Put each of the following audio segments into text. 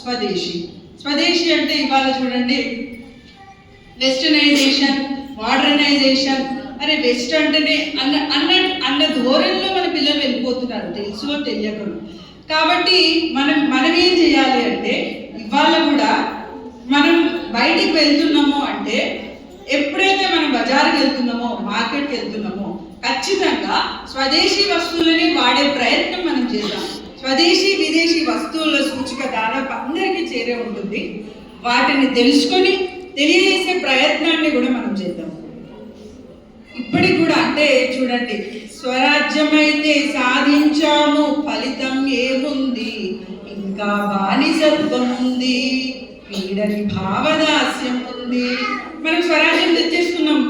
స్వదేశీ. స్వదేశీ అంటే ఇవాళ చూడండి. వెస్టర్నైజేషన్ మోడర్నైజేషన్ అరే వెస్ట్ అంటేనే అన్న అన్న అన్న ధోరణిలో మన పిల్లలు వెళ్ళిపోతున్నారు తెలుసో తెలియకుండా కాబట్టి మనం మనం ఏం చేయాలి అంటే ఇవాళ కూడా మనం బయటికి వెళ్తున్నామో అంటే ఎప్పుడైతే మనం బజార్కి వెళ్తున్నామో మార్కెట్కి వెళ్తున్నామో ఖచ్చితంగా స్వదేశీ వస్తువులని వాడే ప్రయత్నం మనం చేద్దాం. స్వదేశీ విదేశీ వస్తువుల సూచిక దాదాపు అందరికీ చేరే ఉంటుంది. వాటిని తెలుసుకొని తెలియజేసే ప్రయత్నాన్ని కూడా మనం చేద్దాం. ఇప్పటికి కూడా అంటే చూడండి స్వరాజ్యమైతే సాధించాము ఫలితం ఏముంది? ఇంకా బానిసత్వం ఉంది పీడని భావదాస్యం ఉంది మనం స్వరాజ్యం తెచ్చేసుకున్నాం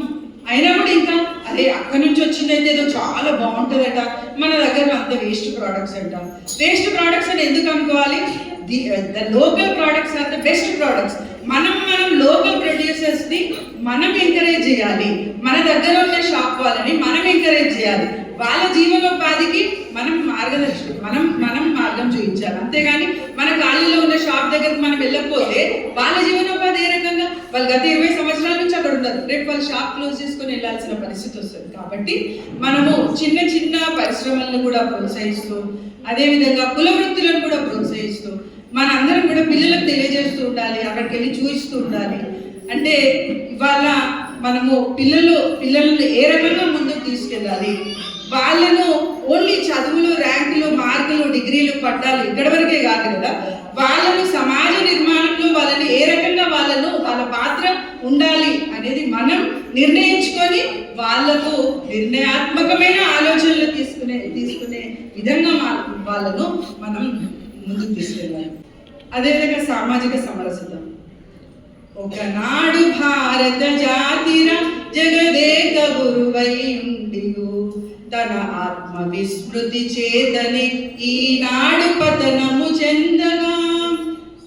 అయినా కూడా ఇంకా అదే అక్కడి వచ్చింది ఏదో చాలా బాగుంటుందట. మన దగ్గర అంత వేస్ట్ ప్రోడక్ట్స్ అంట. వేస్ట్ ప్రోడక్ట్స్ అని ఎందుకు అనుకోవాలి? The the local products are the best products మనం మనం లోకల్ ప్రొడ్యూసర్స్ని మనం ఎంకరేజ్ చేయాలి. మన దగ్గర ఉన్న షాప్ వాళ్ళని మనం ఎంకరేజ్ చేయాలి. వాళ్ళ జీవనోపాధికి మనం మార్గదర్శనం మనం మనం మార్గం చూపించాలి. అంతేగాని మన ఖాళీలో ఉన్న షాప్ దగ్గరికి మనం వెళ్ళకపోతే వాళ్ళ జీవనోపాధి ఏ రకంగా? వాళ్ళు గత ఇరవై సంవత్సరాల నుంచి అక్కడ ఉన్నారు. రేపు వాళ్ళు షాప్ క్లోజ్ చేసుకొని వెళ్ళాల్సిన పరిస్థితి వస్తుంది. కాబట్టి మనము చిన్న చిన్న పరిశ్రమలను కూడా ప్రోత్సహిస్తూ అదేవిధంగా కుల వృత్తులను కూడా ప్రోత్సహిస్తూ మనందరం కూడా పిల్లలకు తెలియజేస్తూ ఉండాలి అక్కడికి వెళ్ళి చూపిస్తూ ఉండాలి. అంటే ఇవాళ మనము పిల్లలు పిల్లలను ఏ రకంగా ముందుకు తీసుకెళ్ళాలి? వాళ్ళను ఓన్లీ చదువులు ర్యాంకులు మార్కులు డిగ్రీలు పట్టాలి ఇక్కడ వరకే కాదు కదా. వాళ్ళను సమాజ నిర్మాణంలో వాళ్ళని ఏ రకంగా వాళ్ళను వాళ్ళ పాత్ర ఉండాలి అనేది మనం నిర్ణయించుకొని వాళ్ళకు నిర్ణయాత్మకమైన ఆలోచనలు తీసుకునే తీసుకునే విధంగా మా- వాళ్ళను మనం ముందుకు తీసుకెళ్ళాలి. అదేవిధంగా సామాజిక సమరసత. ఒకనాడు భారత జాతిర జగదేక గురువై ఉండియో. తన ఆత్మ విస్మృతి చేతని ఈనాడు పతనము చెందగా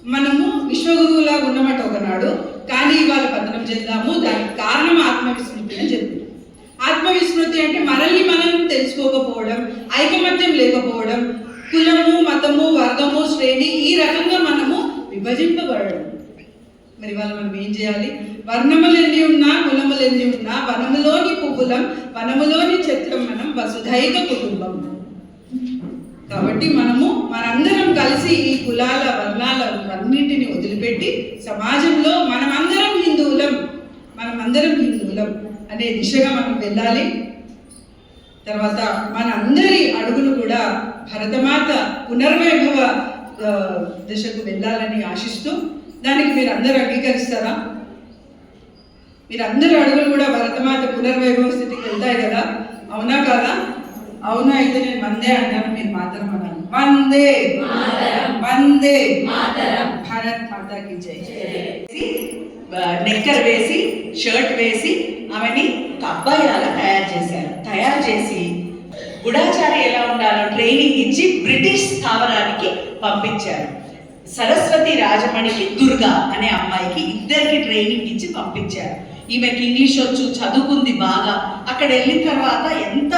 మనము విశ్వగురువులా ఉన్నమాట ఒకనాడు కానీ ఇవాళ పతనం చెందాము. దానికి కారణం ఆత్మవిస్మృతి అని చెప్పింది ఆత్మవిస్మృతి అంటే మనల్ని మనం తెలుసుకోకపోవడం ఐకమత్యం లేకపోవడం కులము మతము వర్గము శ్రేణి ఈ రకంగా మనము విభజింపబడడం. మరి వాళ్ళ మనం ఏం చేయాలి? వర్ణములు ఎన్ని ఉన్నా కులములు ఎన్ని ఉన్నా వనములోని పువ్వులం వనములోని చెట్లం మనం వసుధైక కుటుంబం. కాబట్టి మనము మనందరం కలిసి ఈ కులాల వర్ణాల అన్నింటిని వదిలిపెట్టి సమాజంలో మనమందరం హిందువులం మనమందరం హిందువులం అనే దిశగా మనం వెళ్ళాలి. తర్వాత మన అందరి అడుగులు కూడా భరతమాత పునర్వైభవ దశకు వెళ్ళాలని ఆశిస్తూ దానికి మీరు అందరూ అంగీకరిస్తారా? మీరు అందరి అడుగులు కూడా భరతమాత పునర్వైభవ స్థితికి వెళ్తాయి కదా? అవునా కాదా? అవునా? అయితే నేను మందే అంటాను మీరు మాత్రం అన్నాను వందే! వందే! భారత్ మాతాకి జై. నెక్కర్ వేసి షర్ట్ వేసి ఆమెని అబ్బాయి లాగా తయారు చేశారు. తయారు చేసి గుడాచారి ఎలా ఉండాలో ట్రైనింగ్ ఇచ్చి బ్రిటిష్ స్థావరానికి పంపించారు. సరస్వతి రాజమణికి దుర్గా అనే అమ్మాయికి ఇద్దరికి ట్రైనింగ్ ఇచ్చి పంపించారు. ఈమెకి ఇంగ్లీష్ వచ్చు చదువుకుంది బాగా. అక్కడ వెళ్ళిన తర్వాత ఎంత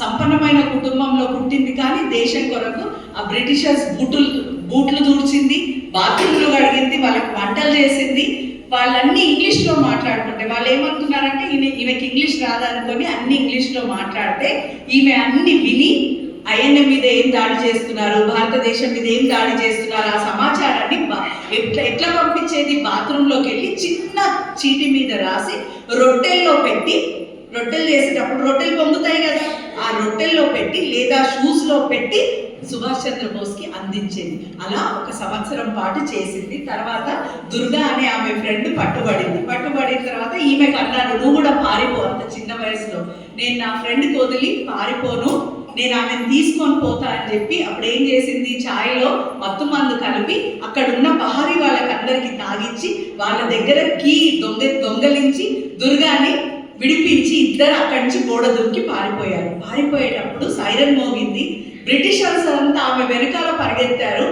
సంపన్నమైన కుటుంబంలో పుట్టింది కానీ దేశం కొరకు ఆ బ్రిటిషర్స్ బూట్లు బూట్లు దూర్చింది బాత్రూమ్లు కడిగింది వాళ్ళకి వంటలు చేసింది. వాళ్ళన్నీ ఇంగ్లీష్లో మాట్లాడుకుంటే వాళ్ళు ఏమంటున్నారంటే ఈమె ఈమెకి ఇంగ్లీష్ రాదనుకొని అన్ని ఇంగ్లీష్లో మాట్లాడితే ఈమె అన్ని విని ఐఎన్ఎం మీద ఏం దాడి చేస్తున్నారు? భారతదేశం మీద ఏం దాడి చేస్తున్నారు? ఆ సమాచారాన్ని ఎట్లా ఎట్లా పంపించేది? బాత్రూంలోకి వెళ్ళి చిన్న చీటి మీద రాసి రొట్టెల్లో పెట్టి రొట్టెలు చేసేటప్పుడు రొట్టెలు పొంగుతాయి కదా? ఆ రొట్టెల్లో పెట్టి లేదా షూస్లో పెట్టి సుభాష్ చంద్రబోస్కి అందించింది. అలా ఒక సంవత్సరం పాటు చేసింది. తర్వాత దుర్గా అనే ఆమె ఫ్రెండ్ పట్టుబడింది. పట్టుబడిన తర్వాత ఈమెకు అన్నాను నువ్వు కూడా పారిపో అంత చిన్న వయసులో. నేను నా ఫ్రెండ్కి వదిలి పారిపోను. నేను ఆమెను తీసుకొని పోతా అని చెప్పి అప్పుడు ఏం చేసింది? ఛాయ్లో మత్తు మందు కలిపి అక్కడ ఉన్న పహారీ వాళ్ళకి అందరికి తాగిచ్చి వాళ్ళ దగ్గర కీ దొంగ దొంగలించి దుర్గాని విడిపించి ఇద్దరు అక్కడి నుంచి గోడ దూకి పారిపోయారు. పారిపోయేటప్పుడు సైరన్ మోగింది. బ్రిటిషర్స్ అంతా ఆమె వెనకాల పరిగెత్తారు.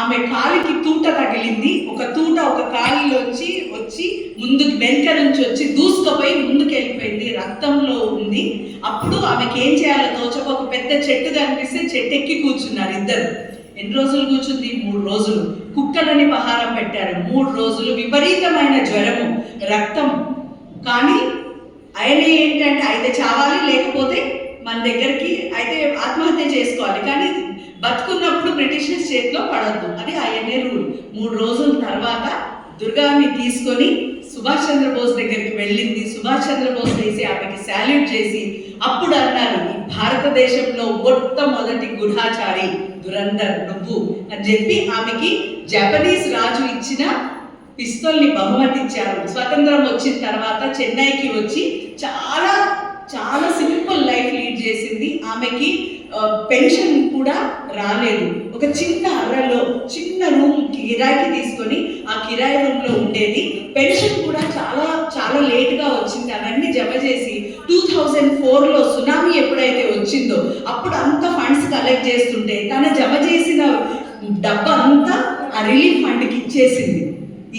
ఆమె కాలికి తూట తగిలింది. ఒక తూట ఒక కాలిలోంచి వచ్చి ముందుకు వెనక నుంచి వచ్చి దూసుకుపోయి ముందుకు వెళ్ళిపోయింది రక్తంలో ఉంది. అప్పుడు ఆమెకి ఏం చేయాలో తోచక ఒక పెద్ద చెట్టు కనిపిస్తే చెట్టు ఎక్కి కూర్చున్నారు ఇద్దరు. ఎన్ని రోజులు కూర్చుంది? మూడు రోజులు. కుక్కలని పహారం పెట్టారు. మూడు రోజులు విపరీతమైన జ్వరము రక్తం. కానీ ఆయన ఏంటంటే అయితే చావాలి లేకపోతే మన దగ్గరికి అయితే ఆత్మహత్య చేసుకోవాలి. కానీ బతుకున్నప్పుడు బ్రిటిషర్స్ చేతిలో పడద్దు. అది ఆయనే రూల్. మూడు రోజుల తర్వాత దుర్గాని తీసుకొని సుభాష్ చంద్రబోస్ దగ్గరికి వెళ్ళింది. సుభాష్ చంద్రబోస్ చేసి ఆమెకి శాల్యూట్ చేసి అప్పుడు అన్నారు భారతదేశంలో మొట్టమొదటి గుఢాచారి దురందర్ నువ్వు అని చెప్పి ఆమెకి జపనీస్ రాజు ఇచ్చిన పిస్తోల్ని బహుమతిచ్చారు స్వతంత్రం వచ్చిన తర్వాత చెన్నైకి వచ్చి చాలా చాలా సింపుల్ లైఫ్ లీడ్ చేసింది. ఆమెకి పెన్షన్ కూడా రాలేదు. ఒక చిన్న అర్రలో చిన్న రూమ్ కిరాయికి తీసుకొని ఆ కిరాయి రూమ్లో ఉండేది. పెన్షన్ కూడా చాలా చాలా లేట్గా వచ్చింది. అవన్నీ జమ చేసి టూ థౌజండ్ ఫోర్లో సునామీ ఎప్పుడైతే వచ్చిందో అప్పుడు అంత ఫండ్స్ కలెక్ట్ చేస్తుంటే తను జమ చేసిన డబ్బు అంతా ఆ రిలీఫ్ ఫండ్కి ఇచ్చేసింది.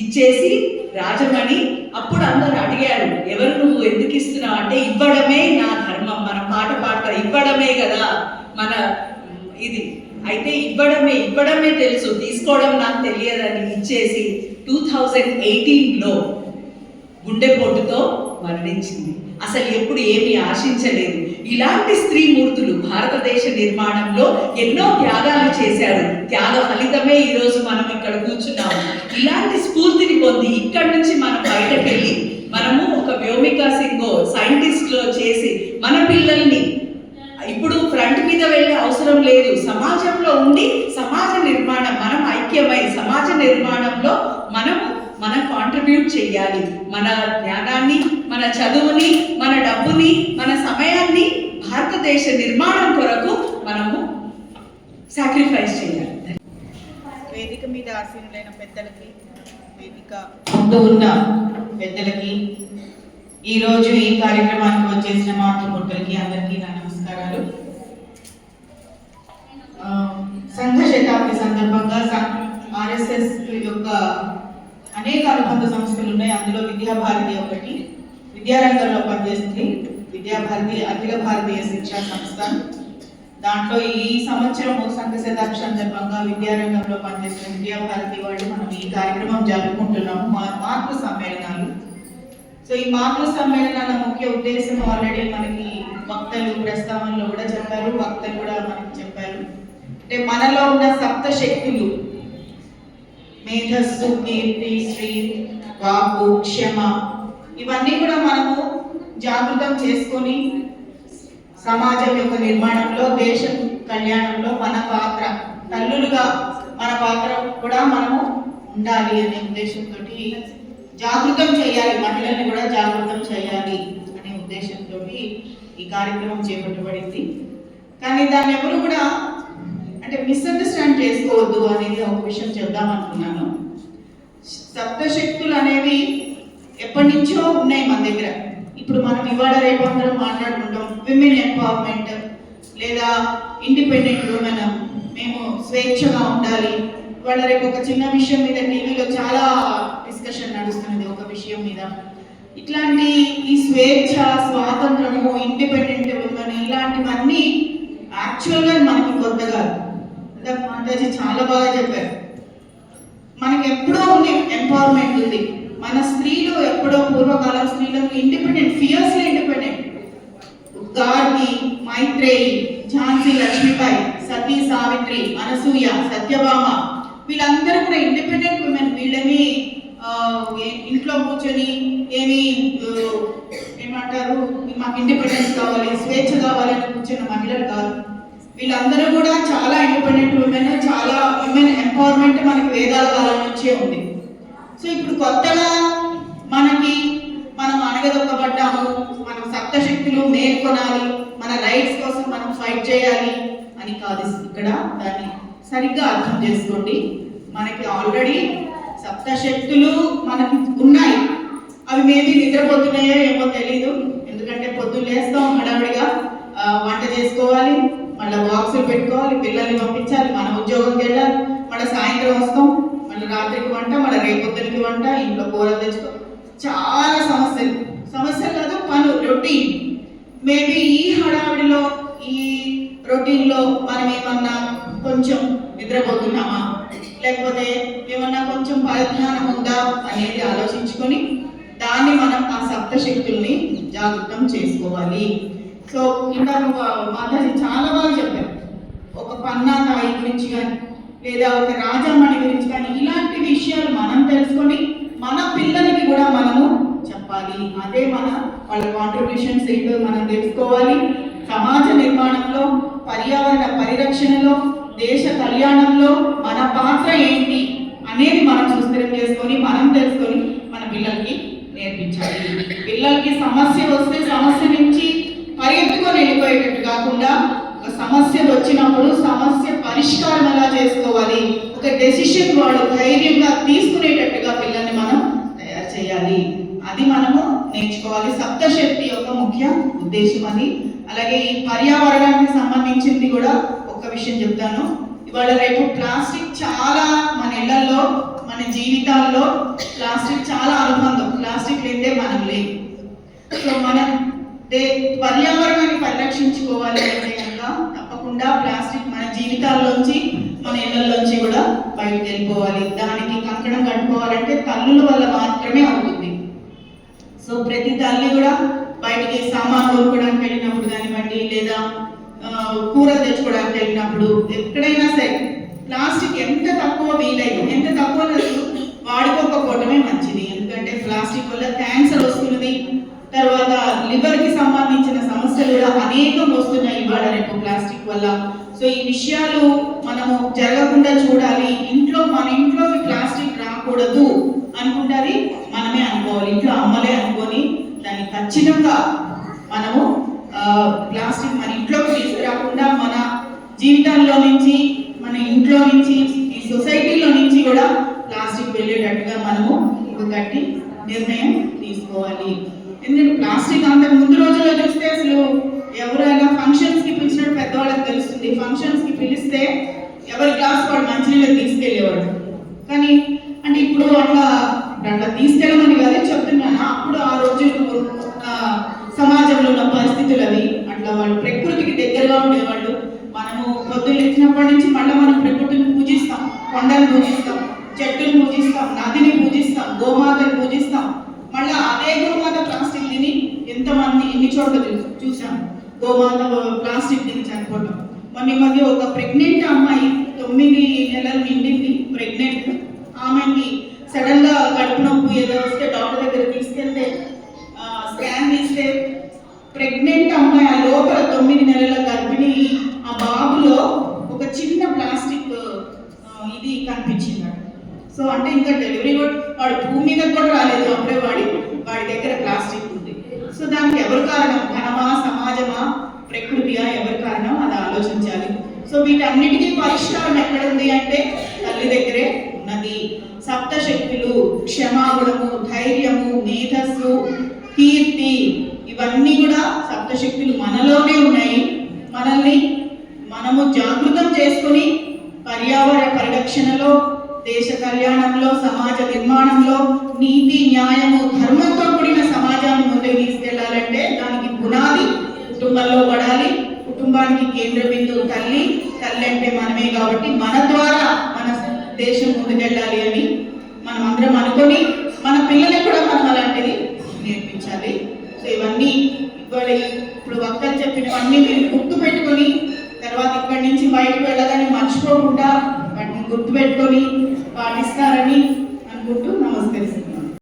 ఇచ్చేసి రాజమణి అప్పుడు అందరు అడిగారు ఎవరు నువ్వు? ఎందుకు ఇస్తున్నావు? అంటే ఇవ్వడమే నా ధర్మం. మన పాట పాట ఇవ్వడమే కదా మన ఇది. అయితే ఇవ్వడమే ఇవ్వడమే తెలుసు. తీసుకోవడం నాకు తెలియదని ఇచ్చేసి టూ థౌజండ్ ఎయిటీన్లో గుండెపోటుతో మరణించింది. అసలు ఎప్పుడు ఏమీ ఆశించలేదు. ఇలాంటి స్త్రీ మూర్తులు భారతదేశ నిర్మాణంలో ఎన్నో త్యాగాలు చేశారు. త్యాగ ఫలితమే ఈరోజు మనం ఇక్కడ కూర్చున్నాము. ఇలాంటి స్ఫూర్తిని పొంది ఇక్కడి నుంచి మనం బయటకు వెళ్ళి మనము ఒక వ్యోమికా సింగో సైంటిస్ట్లో చేసి మన పిల్లల్ని ఇప్పుడు ఫ్రంట్ మీద వెళ్ళే అవసరం లేదు. సమాజంలో ఉండి సమాజ నిర్మాణం మనం ఐక్యమై సమాజ నిర్మాణంలో మనం మనం కాంట్రిబ్యూట్ చేయాలి. మన జ్ఞానాన్ని మన చదువు మన డబ్బుని మన సమయాన్ని భారతదేశ నిర్మాణం కొరకు మనము సాక్రిఫైస్ చేయాలి. వేదిక మీద ఆసీనులైన పెద్దలకి వేదిక ముందు ఉన్న పెద్దలకి ఈరోజు ఈ కార్యక్రమానికి వచ్చేసిన మాతృమూర్తులకి అందరికీ నా నమస్కారాలు. సంఘ శతాబ్ది సందర్భంగా ఆర్ఎస్ఎస్ యొక్క అనేక అనుబంధ సంస్థలు ఉన్నాయి. అందులో విద్యాభారతి ఒకటి విద్యారంగంలో పనిచేస్తుంది. విద్యాభారతి అఖిల భారతీయ శిక్షా సంస్థ. దాంట్లో ఈ సంవత్సరం సంఘ శతాబ్ది సందర్భంగా విద్యారంగంలో పనిచేస్తున్న విద్యాభారతి వాళ్ళు మనం ఈ కార్యక్రమం జరుపుకుంటున్నాము మా మాతృ సమ్మేళనాలు. సో ఈ మాతృ సమ్మేళనాల ముఖ్య ఉద్దేశం ఆల్రెడీ మనకి వక్తలు ప్రస్తావనలో కూడా చెప్పారు వక్తలు కూడా మనకి చెప్పారు. అంటే మనలో ఉన్న సప్త శక్తులు మేధస్సు కీర్తి శ్రీ వాకు క్షమ ఇవన్నీ కూడా మనము జాగృతం చేసుకొని సమాజం యొక్క నిర్మాణంలో దేశ కళ్యాణంలో మన పాత్ర తల్లులుగా మన పాత్ర కూడా మనము ఉండాలి అనే ఉద్దేశంతో జాగృతం చేయాలి మహిళల్ని కూడా జాగృతం చేయాలి అనే ఉద్దేశంతో ఈ కార్యక్రమం చేపట్టబడింది. కానీ దాన్ని ఎవరు కూడా అంటే మిస్అండర్స్టాండ్ చేసుకోవద్దు అనేది ఒక విషయం చెప్దాం అనుకున్నాను. సప్తశక్తులు అనేవి ఎప్పటి నుంచో ఉన్నాయి మన దగ్గర. ఇప్పుడు మనం ఇవాళ రేపు అందరం మాట్లాడుకుంటాం విమెన్ ఎంపవర్మెంట్ లేదా ఇండిపెండెంట్ ఉమెన్ మేము స్వేచ్ఛగా ఉండాలి. ఇవాళ రేపు ఒక చిన్న విషయం మీద టీవీలో చాలా డిస్కషన్ నడుస్తున్నది ఒక విషయం మీద. ఇట్లాంటి ఈ స్వేచ్ఛ స్వాతంత్రము ఇండిపెండెంట్ ఉమెన్ ఇలాంటివన్నీ యాక్చువల్గా మనకి కొత్త కాదు మాతాజీ చాలా బాగా చెప్పారు. మనకి ఎప్పుడో ఉంది ఎంపవర్మెంట్ ఉంది. పూర్వకాలం స్త్రీలకు independent fiercely independent Gargi Maitreyi Jhansi Lakshmibai Sati Savitri Anasuya Satyabhama వీళ్ళందరూ కూడా ఇండిపెండెంట్ ఉమెన్ వీళ్ళని ఇంట్లో కూర్చొని ఏమి ఏమంటారు మాకు ఇండిపెండెన్స్ కావాలి స్వేచ్ఛ కావాలి అని కూర్చున్న మహిళలు కాదు. వీళ్ళందరూ కూడా చాలా ఇండిపెండెంట్ ఉమెన్ చాలా ఉమెన్ ఎంపవర్మెంట్ మనకి వేదాల కాలం నుంచే ఉంది. సో ఇప్పుడు కొత్తగా మనకి అణగదొక్కబడ్డాము మనం సప్తశక్తులు మేల్కొనాలి. మన రైట్స్ కోసం మనం ఫైట్ చేయాలి అని కాదు ఇక్కడ దాన్ని సరిగ్గా అర్థం చేసుకోండి. మనకి ఆల్రెడీ సప్తశక్తులు మనకి ఉన్నాయి. అవి మేబీ నిద్రపోతున్నాయో ఏమో తెలియదు ఎందుకంటే పొద్దున్న లేస్తాం హడావిడిగా. వంట చేసుకోవాలి మళ్ళీ బాక్సులు పెట్టుకోవాలి పిల్లల్ని పంపించాలి మన ఉద్యోగంకి వెళ్ళాలి మళ్ళీ సాయంత్రం వస్తాం మళ్ళీ రాత్రికి వంట మళ్ళీ రేపొద్దునికి వంట ఇంట్లో కూరలు తెచ్చుకో చాలా సమస్యలు. సమస్యలు కాదు పనులు రొటీన్ మేబీ ఈ హడావిడిలో ఈ రొటీన్లో మనం ఏమన్నా కొంచెం నిద్రపోతున్నామా? లేకపోతే ఏమన్నా కొంచెం పరిజ్ఞానం ఉందా అనేది ఆలోచించుకొని దాన్ని మనం ఆ సప్త శక్తుల్ని జాగృతం చేసుకోవాలి. సో ఇంకా మాతాజీ చాలా బాగా చెప్పారు ఒక పన్నా తాయి గురించి కానీ లేదా ఒక రాజామణి గురించి కానీ ఇలాంటి విషయాలు మనం తెలుసుకొని మన పిల్లలకి కూడా మనము చెప్పాలి. అదే మన వాళ్ళ కాంట్రిబ్యూషన్స్ ఏంటో మనం తెలుసుకోవాలి. సమాజ నిర్మాణంలో పర్యావరణ పరిరక్షణలో దేశ కళ్యాణంలో మన పాత్ర ఏంటి అనేది మనం సుస్థిరం చేసుకొని మనం తెలుసుకొని మన పిల్లలకి నేర్పించాలి. పిల్లలకి సమస్య వస్తే సమస్య నుంచి పరిగెత్తుకొని వెళ్ళిపోయేటట్టు కాకుండా ఒక సమస్య వచ్చినప్పుడు సమస్య పరిష్కారం ఎలా చేసుకోవాలి? ఒక డెసిషన్ వాళ్ళు ధైర్యంగా తీసుకునేటట్టు చేయాలి. అది మనము నేర్చుకోవాలి. సప్తశక్తి యొక్క ముఖ్య ఉద్దేశం అది. అలాగే ఈ పర్యావరణానికి సంబంధించింది కూడా ఒక విషయం చెప్తాను. ఇవాళ రేపు ప్లాస్టిక్ చాలా మన ఇళ్ళలో మన జీవితాల్లో ప్లాస్టిక్ చాలా అనుబంధం. ప్లాస్టిక్ లేదే మనం లేదు సో మనం పర్యావరణాన్ని పరిరక్షించుకోవాలి అంటే కనుక తప్పకుండా ప్లాస్టిక్ మన జీవితాల్లోంచి మన ఇళ్ళలోంచి కూడా బయటకు వెళ్ళిపోవాలి. దానికి కంకణం కట్టుకోవాలంటే తల్లుల వల్ల మాత్రమే అవుతుంది. సో ప్రతి తల్లి కూడా బయటికి సామాన్ కొనుక్కోవడానికి వెళ్ళినప్పుడు కానివ్వండి లేదా కూర తెచ్చుకోవడానికి వెళ్ళినప్పుడు ఎక్కడైనా సరే ప్లాస్టిక్ ఎంత తక్కువ వీలైతే ఎంత తక్కువ వాడుకోకపోవటమే మంచిది. ఎందుకంటే ప్లాస్టిక్ వల్ల క్యాన్సర్ వస్తున్నది తర్వాత లివర్కి సంబంధించిన సమస్యలు కూడా అనేకం వస్తున్నాయి ఇవాళ రేపు ప్లాస్టిక్ వల్ల. సో ఈ విషయాలు మనము జరగకుండా చూడాలి. ఇంట్లో మన ఇంట్లోకి ప్లాస్టిక్ రాకూడదు అనుకుంటారు మనమే అనుకోవాలి. ఇంట్లో అమ్మలే అనుకొని దాన్ని ఖచ్చితంగా మనము ప్లాస్టిక్ మన ఇంట్లోకి తీసుకురాకుండా మన జీవితాల్లో నుంచి మన ఇంట్లో నుంచి ఈ సొసైటీలో నుంచి కూడా ప్లాస్టిక్ వెళ్ళేటట్టుగా మనము ఒకటి నిర్ణయం తీసుకోవాలి. ఎందుకంటే ప్లాస్టిక్ అంతకు ముందు రోజుల్లో చూస్తే అసలు ఎవరైనా ఫంక్షన్స్కి పిలిచినట్టు పెద్దవాళ్ళకి తెలుస్తుంది. ఫంక్షన్స్కి పిలిస్తే ఎవరి క్లాస్ వాడు మంచినీళ్ళు తీసుకెళ్ళేవాడు. కానీ అంటే ఇప్పుడు అట్లా అట్లా తీసుకెళ్ళమని కాదే చెప్తున్నాను అప్పుడు ఆ రోజు సమాజంలో ఉన్న పరిస్థితులు అవి. అట్లా వాళ్ళు ప్రకృతికి దగ్గరగా ఉండేవాళ్ళు. మనము పొద్దున్న ఇచ్చినప్పటి నుంచి మళ్ళీ మనం ప్రకృతిని పూజిస్తాం. కొండను పూజిస్తాం. చెట్టును పూజిస్తాం. నదిని పూజిస్తాం. గోమాతను పూజిస్తాం. మళ్ళీ అదే గోమాత ప్లాస్టిక్ తిని ఎంతమంది ఎన్ని చోట్ల చూసాం? గోమాత ప్లాస్టిక్ తిని చనిపోవడం మొన్న మధ్య ఒక ప్రెగ్నెంట్ అమ్మాయి తొమ్మిది నెలలు నిండింది ప్రెగ్నెంట్ ఆమెకి సడన్గా కడుపు నొప్పి ఏదో వస్తే డాక్టర్ దగ్గర తీసుకెళ్తే స్కాన్ తీస్తే ప్రెగ్నెంట్ అమ్మాయి ఆ లోపల తొమ్మిది నెలల గర్భిణి ఆ బాబులో ఒక చిన్న ప్లాస్టిక్ ఇది కనిపించింది సో అంటే ఇంకా డెలివరీ కూడా వాడు భూమి మీద కూడా రాలేదు అప్పుడే వాడి వాడి దగ్గర ప్లాస్టిక్ ఉంది. సో దానికి ఎవరు కారణం? ధనమా సమాజమా? ప్రకృతియా ఎవరు ఆలోచించాలి. సో వీటన్నిటికీ పరిష్కారం ఎక్కడ ఉంది అంటే తల్లి దగ్గరే ఉన్నది. సప్త శక్తులు క్షమాగుణము ధైర్యము మేధస్సు కీర్తి ఇవన్నీ కూడా సప్తశక్తులు మనలోనే ఉన్నాయి. మనల్ని మనము జాగృతం చేసుకుని పర్యావరణ పరిరక్షణలో దేశ కళ్యాణంలో సమాజ నిర్మాణంలో నీతి న్యాయము ధర్మంతో కూడిన సమాజాన్ని ముందుకు తీసుకెళ్ళాలంటే దానికి పునాది కుటుంబంలో పడాలి. కుటుంబానికి కేంద్ర బిందువు తల్లి తల్లి అంటే మనమే కాబట్టి మన ద్వారా మన దేశం ముందుకెళ్ళాలి అని మనం అందరం అనుకొని మన పిల్లలకు కూడా మనం అలాంటిది నేర్పించాలి. సో ఇవన్నీ ఇవ్వాలి ఇప్పుడు వక్తలు చెప్పినవన్నీ మీరు గుర్తు పెట్టుకొని తర్వాత ఇక్కడి నుంచి బయటకు వెళ్ళగానే మర్చిపోకుండా వాటిని గుర్తు పెట్టుకొని పాటిస్తారని అనుకుంటూ నమస్కరిస్తున్నాను.